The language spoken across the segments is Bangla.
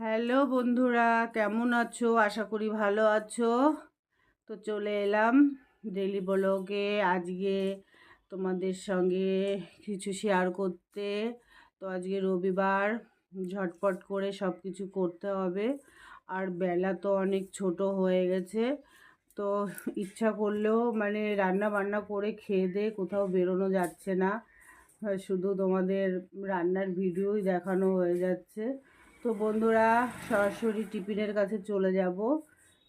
হ্যালো বন্ধুরা, কেমন আছো? আশা করি ভালো আছো। তো চলে এলাম ডেলি ব্লগে আজকে তোমাদের সঙ্গে কিছু শেয়ার করতে। তো আজকে রবিবার, ঝটপট করে সব কিছু করতে হবে। আর বেলা তো অনেক ছোট হয়ে গেছে। তো ইচ্ছা করলেও মানে রান্না বান্না করে খেয়ে দিয়ে কোথাও বেরোনো যাচ্ছে না। শুধু তোমাদের রান্নার ভিডিওই দেখানো হয়ে যাচ্ছে। তো বন্ধুরা, সরাসরি টিফিনের কাছে চলে যাব।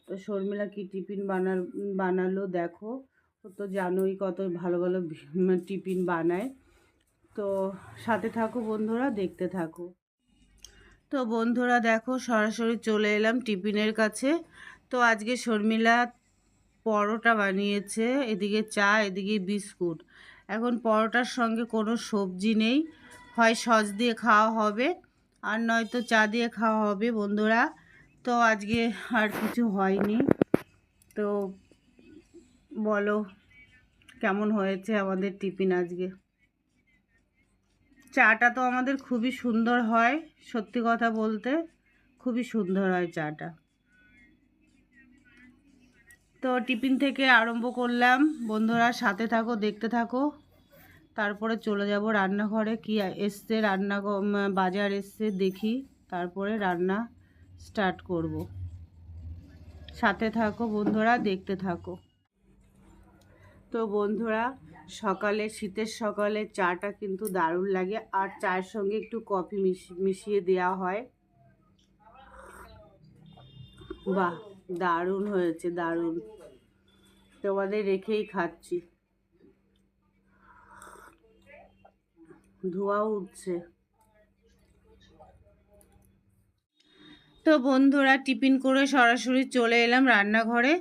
তো শর্মিলা কি টিফিন বানার বানালো দেখো। তো জানোই কত ভালো ভালো টিফিন বানায়। তো সাথে থাকো বন্ধুরা, দেখতে থাকো। তো বন্ধুরা দেখো, সরাসরি চলে এলাম টিফিনের কাছে। তো আজকে শর্মিলা পরোটা বানিয়েছে, এদিকে চা, এদিকে বিস্কুট। এখন পরোটার সঙ্গে কোনো সবজি নেই। হয় সস দিয়ে খাওয়া হবে আর নয়তো চা দিয়ে খাওয়া হবে বন্ধুরা। তো আজকে আর কিছু হয়নি। তো বলো, কেমন হয়েছে আমাদের টিফিন আজকে? চাটা তো আমাদের খুবই সুন্দর হয়, সত্যি কথা বলতে খুবই সুন্দর হয় চাটা। তো টিফিন থেকে আরম্ভ করলাম। বন্ধুরা, সাথে থাকো, দেখতে থাকো। তারপরে চলে যাব রান্নাঘরে। কি এসছে রান্না বাজার এসছে, দেখি। তারপরে রান্না স্টার্ট করব। সাথে থাকো বন্ধুরা, দেখতে থাকো। তো বন্ধুরা, সকালে, শীতের সকালে চাটা কিন্তু দারুণ লাগে। আর চায়ের সঙ্গে একটু কফি মিশিয়ে দেওয়া হয়। বাহ, দারুণ হয়েছে, দারুণ। তোমাদের রেখেই খাচ্ছি। ধোঁয়াও উঠছে। তো বন্ধুরা, টিফিন করে সরাসরি চলে এলাম রান্নাঘরে।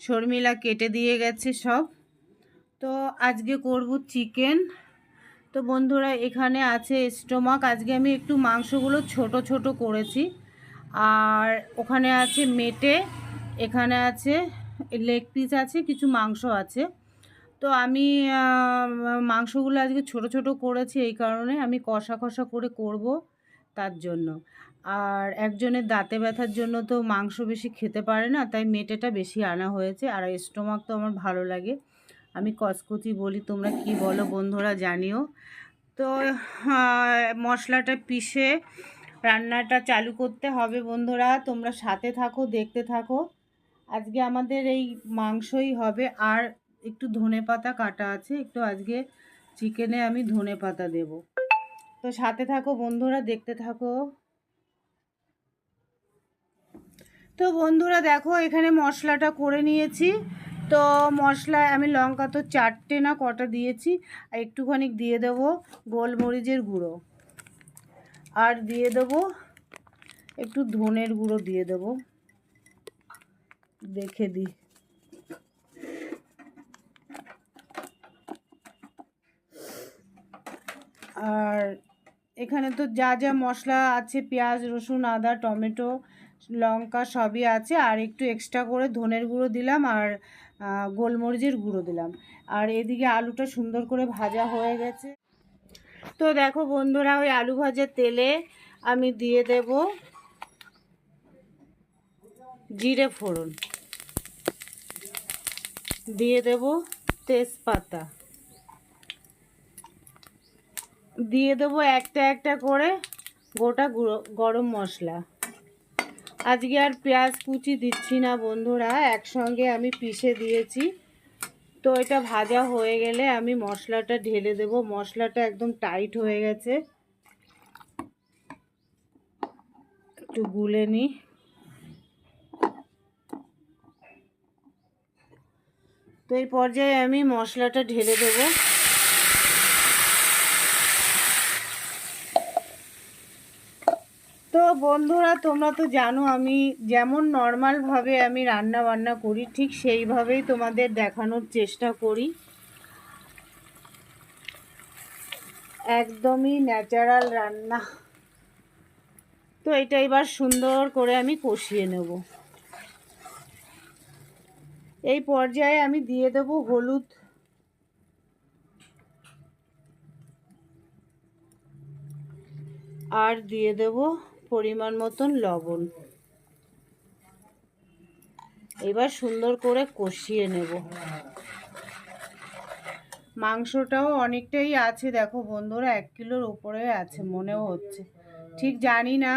শর্মিলা কেটে দিয়ে গেছে সব। তো আজকে করব চিকেন। তো বন্ধুরা, এখানে আছে স্টোমাক। আজকে আমি একটু মাংসগুলো ছোট ছোট করেছি। আর ওখানে আছে মেটে, এখানে আছে লেগ পিস আছে, কিছু মাংস আছে। তো আমি মাংসগুলো আজকে ছোট ছোট করেছি এই কারণে আমি কষা কষা করে করব তার জন্য। আর একজনের দাঁতে ব্যথার জন্য তো মাংস বেশি খেতে পারে না, তাই মেটেটা বেশি আনা হয়েছে। আর স্টোমাক তো আমার ভালো লাগে। আমি কসকচি বলি, তোমরা কি বলো বন্ধুরা জানিও। তো মশলাটা পিষে রান্নাটা চালু করতে হবে বন্ধুরা। তোমরা সাথে থাকো, দেখতে থাকো। আজকে আমাদের এই মাংসই হবে। আর একটু ধনে পাতা কাটা আছে, একটু আজকে চিকেনে আমি ধনে পাতা দেব। তো সাথে থাকো বন্ধুরা, দেখতে থাকো। তো বন্ধুরা, দেখো এখানে মশলাটা করে নিয়েছি। তো মশলায় আমি লঙ্কা তো চারটে না কটা দিয়েছি, আর একটুখানি দিয়ে দেব গোলমরিচের গুঁড়ো। আর দিয়ে দেব একটু ধনের গুঁড়ো দিয়ে দেব। দেখে দিই আর এখানে তো যা যা মশলা আছে, পেঁয়াজ, রসুন, আদা, টমেটো, লঙ্কা সবই আছে। আর একটু এক্সট্রা করে ধনের গুঁড়ো দিলাম আর গোলমরিচের গুঁড়ো দিলাম। আর এদিকে আলুটা সুন্দর করে ভাজা হয়ে গেছে। তো দেখো বন্ধুরা, ওই আলু ভাজার তেলে আমি দিয়ে দেব জিরে ফোড়ন। দিয়ে দেব তেজপাতা। দিয়ে দেবো একটা একটা করে গোটা গরম মশলা। আজকে আর পেঁয়াজ কুচি দিচ্ছি না বন্ধুরা, একসঙ্গে আমি পিষে দিয়েছি। তো এটা ভাজা হয়ে গেলে আমি মশলাটা ঢেলে দেব। মশলাটা একদম টাইট হয়ে গেছে। একটু গুলে নিই তো এই পর্যায়ে আমি মশলাটা ঢেলে দেবো। তো বন্ধুরা, তোমরা তো জানো, আমি যেমন নর্মালভাবে আমি রান্না বান্না করি, ঠিক সেইভাবেই তোমাদের দেখানোর চেষ্টা করি। একদমই ন্যাচারাল রান্না। তো এটা এবার সুন্দর করে আমি কষিয়ে নেব। এই পর্যায়ে আমি দিয়ে দেব হলুদ। আর দিয়ে দেব পরিমাণ মতন লবণ। এবার সুন্দর করে কষিয়ে নেব। মাংসটাও অনেকটাই আছে, দেখো বন্ধুরা, এক কিলোর উপরে আছে, মনেও হচ্ছে। ঠিক জানি না,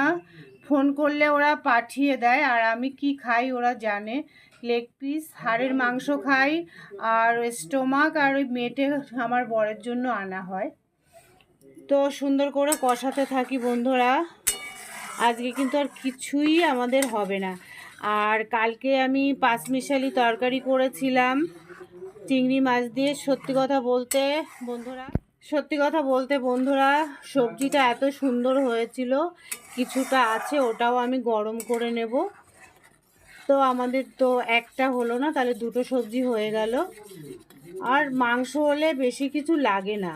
ফোন করলে ওরা পাঠিয়ে দেয়, আর আমি কি খাই ওরা জানে। লেগ পিস হাড়ের মাংস খাই, আর স্টোমাক আর ওই মেটে আমার বরের জন্য আনা হয়। তো সুন্দর করে কষাতে থাকি বন্ধুরা। আজকে কিন্তু আর কিছুই আমাদের হবে না। আর কালকে আমি পাঁচমিশালি তরকারি করেছিলাম। চিংড়ি মাছ দিয়ে সত্যি কথা বলতে বন্ধুরা, সত্যি কথা বলতে বন্ধুরা, সবজিটা এত সুন্দর হয়েছিল, কিছুটা আছে ওটাও আমি গরম করে নেব। তো আমাদের তো একটা হলো না, তাহলে দুটো সবজি হয়ে গেল। আর মাংস হলে বেশি কিছু লাগে না।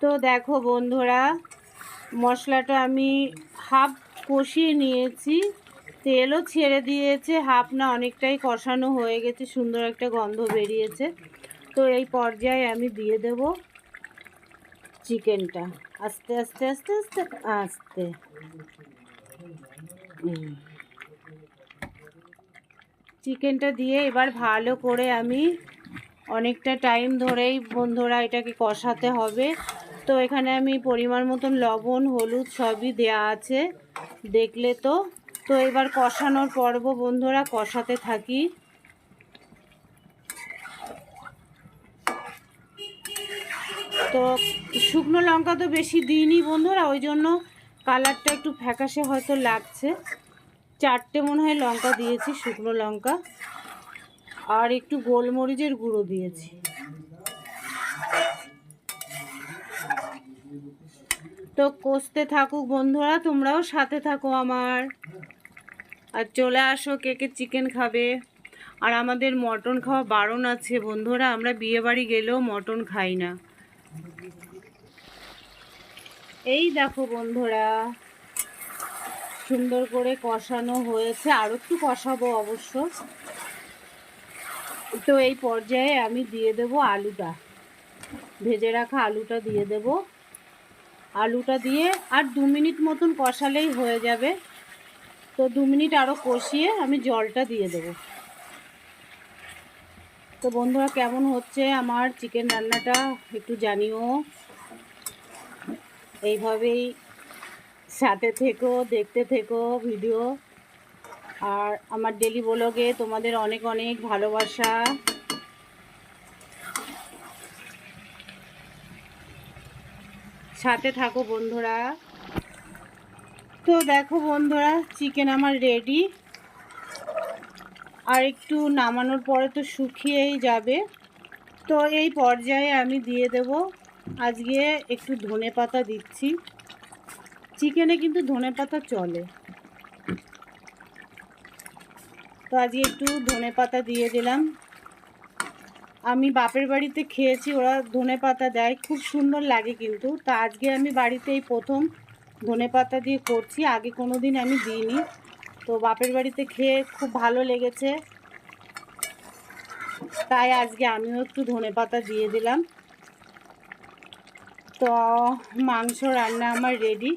তো দেখো বন্ধুরা, মশলাটা আমি হাফ কষিয়ে নিয়েছি। তেলও ছেড়ে দিয়েছে, হাফ না, অনেকটাই কষানো হয়ে গেছে, সুন্দর একটা গন্ধ বেরিয়েছে। তো এই পর্যায়ে আমি দিয়ে দেব চিকেনটা। আস্তে আস্তে আস্তে আস্তে আস্তে। চিকেনটা দিয়ে এবার ভালো করে আমি অনেকটা টাইম ধরেই বন্ধুরা এটাকে কষাতে হবে। তো এখানে আমি পরিমাণ মতন লবণ, হলুদ সবই দেয়া আছে, দেখলে তো। তো এবার কষানোর পর্ব বন্ধুরা, কষাতে থাকি। তো শুকনো লঙ্কা তো বেশি দিইনি বন্ধুরা, ওই জন্য কালারটা একটু ফ্যাকাশে হয়তো লাগছে। চারটে মনে হয় লঙ্কা দিয়েছি, শুকনো লঙ্কা। আর একটু গোলমরিচের গুঁড়ো দিয়েছি। তো কষতে থাকুক বন্ধুরা, তোমরাও সাথে থাকো আমার। আর চলে আসো কে কে চিকেন খাবে। আর আমাদের মটন খাওয়া বারণ আছে বন্ধুরা, আমরা বিয়ে বাড়ি গেলেও মটন খাই না। এই দেখো বন্ধুরা, সুন্দর করে কষানো হয়েছে। আর একটু কষাবো অবশ্য। তো এই পর্যায়ে আমি দিয়ে দেব আলুটা। ভেজে রাখা আলুটা দিয়ে দেব। আলুটা দিয়ে আর দু মিনিট মতন কষালেই হয়ে যাবে। তো দু মিনিট আরও কষিয়ে আমি জলটা দিয়ে দেব। তো বন্ধুরা, কেমন হচ্ছে আমার চিকেন রান্নাটা একটু জানিও। এইভাবেই সাথে থেকো, দেখতে থেকো ভিডিও। আর আমার ডেলি ব্লগে তোমাদের অনেক অনেক ভালোবাসা। সাথে থাকো বন্ধুরা। তো দেখো বন্ধুরা চিকেন আমার রেডি আর একটু নামানোর পরে তো শুকিয়েই যাবে। তো এই পর্যায়ে আমি দিয়ে দেব। আজকে একটু ধনে পাতা দিচ্ছি। চিকেনে কিন্তু ধনে পাতা চলে। তো আজকে একটু ধনে পাতা দিয়ে দিলাম। আমি বাপের বাড়িতে খেয়েছি, ওরা ধনে পাতা দেয়। খুব সুন্দর লাগে কিন্তু। তা আজকে আমি বাড়িতে এই প্রথম ধনে পাতা দিয়ে করছি, আগে কোনো দিন আমি দিইনি। তো বাপের বাড়িতে খেয়ে খুব ভালো লেগেছে। তাই আজকে আমিও একটু ধনে পাতা দিয়ে দিলাম। তো মাংস রান্না আমার রেডি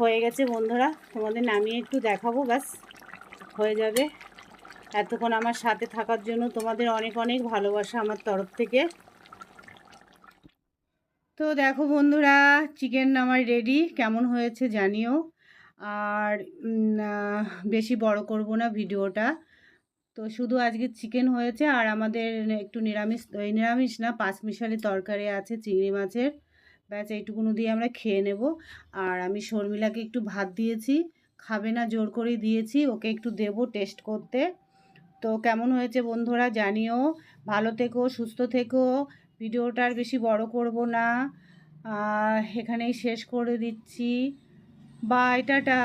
হয়ে গেছে বন্ধুরা, তোমাদের নামিয়ে একটু দেখাবো, ব্যাস। হয়ে যাবে। এতক্ষণ আমার সাথে থাকার জন্য তোমাদের অনেক অনেক ভালোবাসা আমার তরফ থেকে। তো দেখো বন্ধুরা চিকেন আমার রেডি কেমন হয়েছে জানিও। আর বেশি বড় করব না ভিডিওটা। তো শুধু আজকে চিকেন হয়েছে আর আমাদের একটু নিরামিষ এই নিরামিষ না পাঁচমিশালি তরকারি আছে, চিংড়ি মাছের। ব্যাস, এইটুকুনো দিয়ে আমরা খেয়ে নেব। আর আমি শর্মিলাকে একটু ভাত দিয়েছি। খাবে না, জোর করেই দিয়েছি। ওকে একটু দেব টেস্ট করতে। তো কেমন হয়েছে বন্ধুরা জানিও। ভালো থেকো, সুস্থ থেকো। ভিডিওটা আর বেশি বড় করব না। এখানেই শেষ করে দিচ্ছি। Bye, tata.